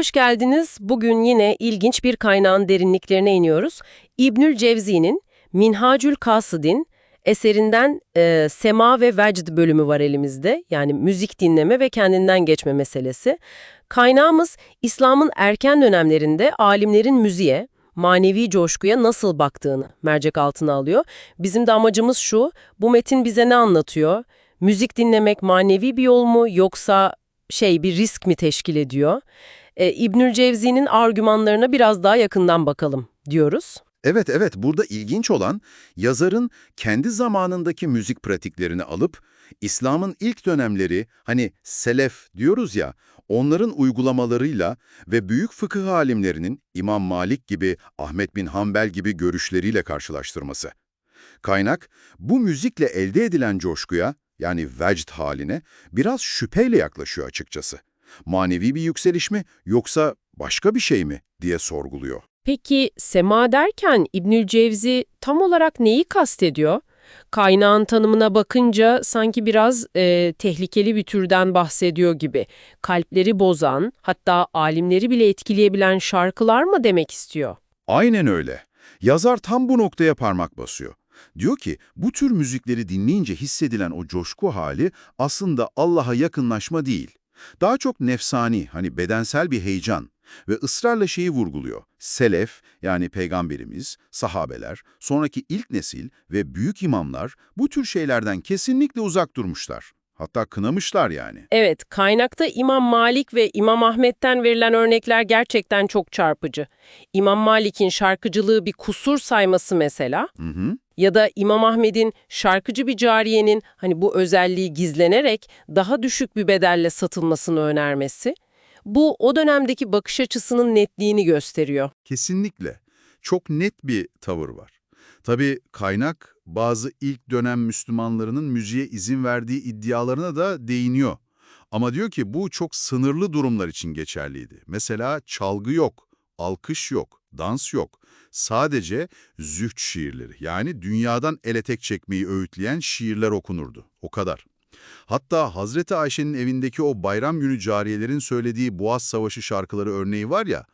Hoş geldiniz. Bugün yine ilginç bir kaynağın derinliklerine iniyoruz. İbnül Cevzi'nin Minhacül Kasıdin eserinden e, Sema ve Vecd bölümü var elimizde. Yani müzik dinleme ve kendinden geçme meselesi. Kaynağımız İslam'ın erken dönemlerinde alimlerin müziğe, manevi coşkuya nasıl baktığını mercek altına alıyor. Bizim de amacımız şu, bu metin bize ne anlatıyor? Müzik dinlemek manevi bir yol mu yoksa şey bir risk mi teşkil ediyor? E, İbnül Cevzi'nin argümanlarına biraz daha yakından bakalım diyoruz. Evet evet burada ilginç olan yazarın kendi zamanındaki müzik pratiklerini alıp İslam'ın ilk dönemleri hani selef diyoruz ya onların uygulamalarıyla ve büyük fıkıh alimlerinin İmam Malik gibi Ahmet bin Hanbel gibi görüşleriyle karşılaştırması. Kaynak bu müzikle elde edilen coşkuya yani vecd haline biraz şüpheyle yaklaşıyor açıkçası. Manevi bir yükseliş mi yoksa başka bir şey mi diye sorguluyor. Peki sema derken İbnül Cevzi tam olarak neyi kastediyor? Kaynağın tanımına bakınca sanki biraz e, tehlikeli bir türden bahsediyor gibi. Kalpleri bozan, hatta alimleri bile etkileyebilen şarkılar mı demek istiyor? Aynen öyle. Yazar tam bu noktaya parmak basıyor. Diyor ki bu tür müzikleri dinleyince hissedilen o coşku hali aslında Allah'a yakınlaşma değil. Daha çok nefsani, hani bedensel bir heyecan ve ısrarla şeyi vurguluyor. Selef yani peygamberimiz, sahabeler, sonraki ilk nesil ve büyük imamlar bu tür şeylerden kesinlikle uzak durmuşlar. Hatta kınamışlar yani. Evet, kaynakta İmam Malik ve İmam Ahmet'ten verilen örnekler gerçekten çok çarpıcı. İmam Malik'in şarkıcılığı bir kusur sayması mesela Hı hı. ya da İmam Ahmet'in şarkıcı bir cariyenin hani bu özelliği gizlenerek daha düşük bir bedelle satılmasını önermesi. Bu o dönemdeki bakış açısının netliğini gösteriyor. Kesinlikle. Çok net bir tavır var. Tabii kaynak bazı ilk dönem Müslümanlarının müziğe izin verdiği iddialarına da değiniyor. Ama diyor ki bu çok sınırlı durumlar için geçerliydi. Mesela çalgı yok, alkış yok, dans yok. Sadece zühd şiirleri yani dünyadan ele tek çekmeyi öğütleyen şiirler okunurdu. O kadar. Hatta Hazreti Ayşe'nin evindeki o bayram günü cariyelerin söylediği Boğaz Savaşı şarkıları örneği var ya,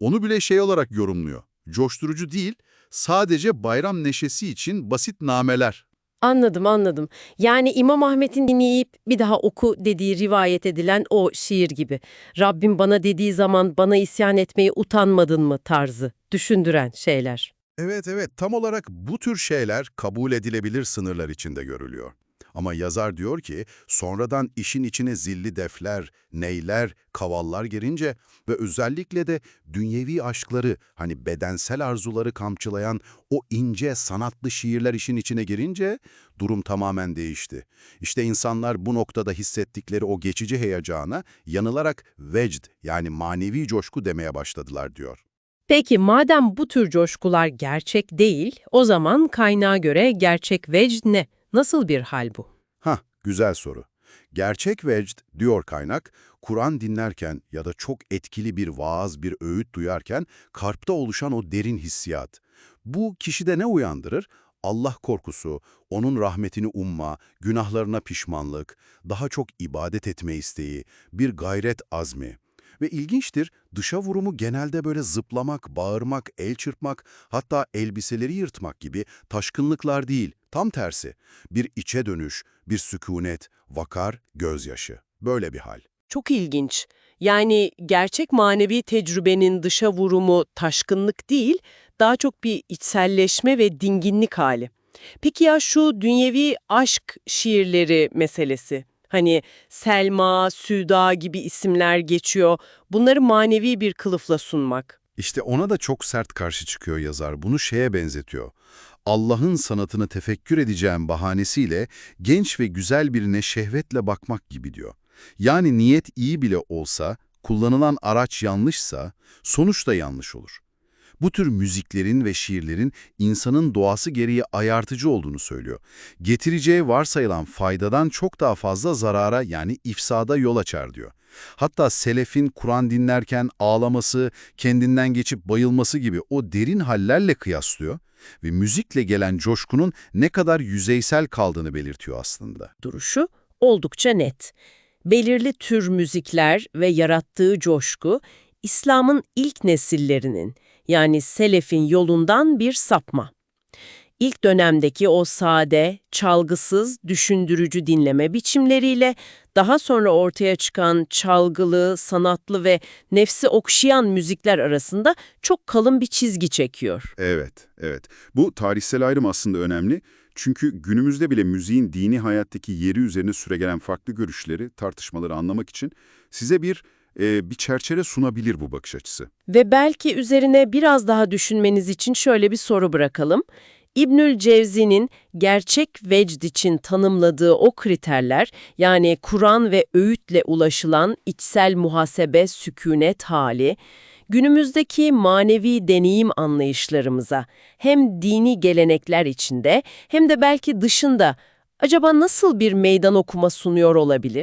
onu bile şey olarak yorumluyor. Coşturucu değil, sadece bayram neşesi için basit nameler. Anladım anladım. Yani İmam Ahmet'in dinleyip bir daha oku dediği rivayet edilen o şiir gibi. Rabbim bana dediği zaman bana isyan etmeye utanmadın mı tarzı düşündüren şeyler. Evet evet tam olarak bu tür şeyler kabul edilebilir sınırlar içinde görülüyor. Ama yazar diyor ki sonradan işin içine zilli defler, neyler, kavallar girince ve özellikle de dünyevi aşkları hani bedensel arzuları kamçılayan o ince sanatlı şiirler işin içine girince durum tamamen değişti. İşte insanlar bu noktada hissettikleri o geçici heyecana yanılarak vecd yani manevi coşku demeye başladılar diyor. Peki madem bu tür coşkular gerçek değil, o zaman kaynağa göre gerçek vecd ne? Nasıl bir hal bu? Hah, güzel soru. Gerçek vecd, diyor kaynak, Kur'an dinlerken ya da çok etkili bir vaaz, bir öğüt duyarken kalpte oluşan o derin hissiyat. Bu kişide ne uyandırır? Allah korkusu, onun rahmetini umma, günahlarına pişmanlık, daha çok ibadet etme isteği, bir gayret azmi. Ve ilginçtir, dışa vurumu genelde böyle zıplamak, bağırmak, el çırpmak, hatta elbiseleri yırtmak gibi taşkınlıklar değil, tam tersi. Bir içe dönüş, bir sükunet, vakar, gözyaşı. Böyle bir hal. Çok ilginç. Yani gerçek manevi tecrübenin dışa vurumu taşkınlık değil, daha çok bir içselleşme ve dinginlik hali. Peki ya şu dünyevi aşk şiirleri meselesi? Hani Selma, Süda gibi isimler geçiyor. Bunları manevi bir kılıfla sunmak. İşte ona da çok sert karşı çıkıyor yazar. Bunu şeye benzetiyor. Allah'ın sanatını tefekkür edeceğim bahanesiyle genç ve güzel birine şehvetle bakmak gibi diyor. Yani niyet iyi bile olsa, kullanılan araç yanlışsa sonuç da yanlış olur. Bu tür müziklerin ve şiirlerin insanın doğası gereği ayartıcı olduğunu söylüyor. Getireceği varsayılan faydadan çok daha fazla zarara yani ifsada yol açar diyor. Hatta selefin Kur'an dinlerken ağlaması, kendinden geçip bayılması gibi o derin hallerle kıyaslıyor ve müzikle gelen coşkunun ne kadar yüzeysel kaldığını belirtiyor aslında. Duruşu oldukça net. Belirli tür müzikler ve yarattığı coşku İslam'ın ilk nesillerinin yani selefin yolundan bir sapma. İlk dönemdeki o sade, çalgısız, düşündürücü dinleme biçimleriyle daha sonra ortaya çıkan çalgılı, sanatlı ve nefsi okşayan müzikler arasında çok kalın bir çizgi çekiyor. Evet, evet. Bu tarihsel ayrım aslında önemli. Çünkü günümüzde bile müziğin dini hayattaki yeri üzerine süregelen farklı görüşleri, tartışmaları anlamak için size bir e, bir çerçeve sunabilir bu bakış açısı. Ve belki üzerine biraz daha düşünmeniz için şöyle bir soru bırakalım. İbnül Cevzi'nin gerçek vecd için tanımladığı o kriterler, yani Kur'an ve öğütle ulaşılan içsel muhasebe, sükunet hali, günümüzdeki manevi deneyim anlayışlarımıza hem dini gelenekler içinde hem de belki dışında acaba nasıl bir meydan okuma sunuyor olabilir?